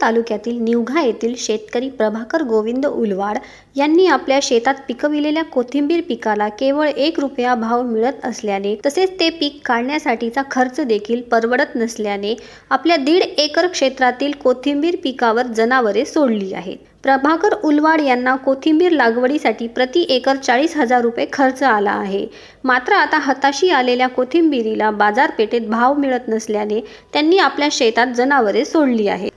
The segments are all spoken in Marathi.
तालुक्यातील निवघा येथील शेतकरी प्रभाकर गोविंद उलवाड यांनी आपल्या शेतात पिकविलेल्या कोथिंबीर पिकाला केवळ एक रुपया भाव मिळत असल्याने तसेच ते पीक काढण्यासाठीचा खर्च देखील परवडत नसल्याने आपल्या दीड एकर क्षेत्रातील कोथिंबीर पिकावर जनावरे सोडली आहेत. प्रभाकर उलवाड यांना कोथिंबीर लागवडीसाठी प्रति एकर चाळीस हजार रुपये खर्च आला आहे. मात्र आता हताशी आलेल्या कोथिंबीरीला बाजारपेठेत भाव मिळत नसल्याने त्यांनी आपल्या शेतात जनावरे सोडली आहेत.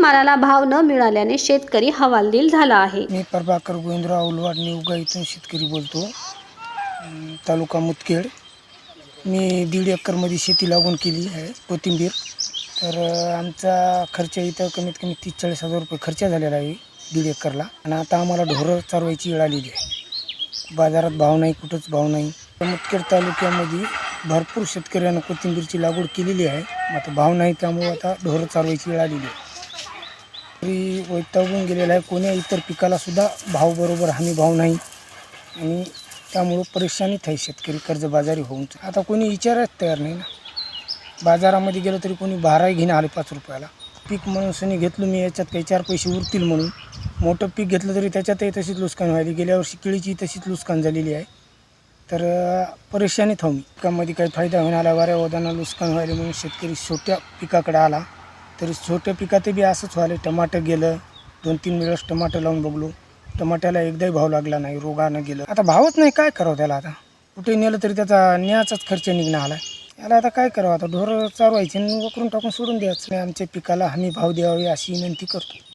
शेतमालाला भाव न मिळाल्याने शेतकरी हवालदिल झाला आहे. मी प्रभाकर गोविंदराव उलवाड निवगा इथून शेतकरी बोलतो. अं, तालुका मुदखेड. मी दीड एकरमध्ये शेती लागवण केली आहे कोथिंबीर. तर अं, आमचा खर्च इथं कमीत कमी तीस चाळीस हजार रुपये खर्च झालेला आहे दीड एकरला. आणि आता आम्हाला ढोरं चारवायची वेळ आलेली आहे. बाजारात भाव नाही कुठंच भाव नाही. मुदखेड तालुक्यामध्ये भरपूर शेतकऱ्यांना कोथिंबीरची लागवड केलेली आहे. आता भाव नाही त्यामुळे आता ढोरं चालवायची वेळ आलेली आहे. शेतकरी वैतागून गेलेला आहे. कोण्या इतर पिकाला सुद्धा भाव बरोबर हमी भाव नाही. आणि त्यामुळं परेशानीत आहे शेतकरी कर्जबाजारी होऊन आता कोणी विचारच तयार नाही ना. बाजारामध्ये गेलं तरी कोणी बाराही घेणं आले पाच रुपयाला. पीक म्हणून सनी घेतलं मी याच्यात काही चार पैसे उरतील म्हणून. मोठं पीक घेतलं तरी त्याच्यातही तशीच नुकसान व्हायली. गेल्या वर्षी केळीची तशीच नुकसान झालेली आहे. तर परेशानीत हो मी पिकामध्ये काही फायदा होणार आला. वाऱ्या वदांना नुकसान व्हायला म्हणून शेतकरी छोट्या पिकाकडे आला. तरी छोट्या पिकात बी असंच व्हायलं टमाटर गेलं दोन तीन वेळेस टमाटर लावून बघलो. टमाट्याला एकदाही भाव लागला नाही रोगानं गेलं. आता भावच नाही काय करावं त्याला आता? कुठे नेलं तरी त्याचा न्याचाच खर्च निघणं आला. याला आता काय करावं? आता ढोरं चारवायचे आणि वकरून टाकून सोडून द्यायचं. आमच्या पिकाला हमी भाव द्यावे अशी विनंती करतो.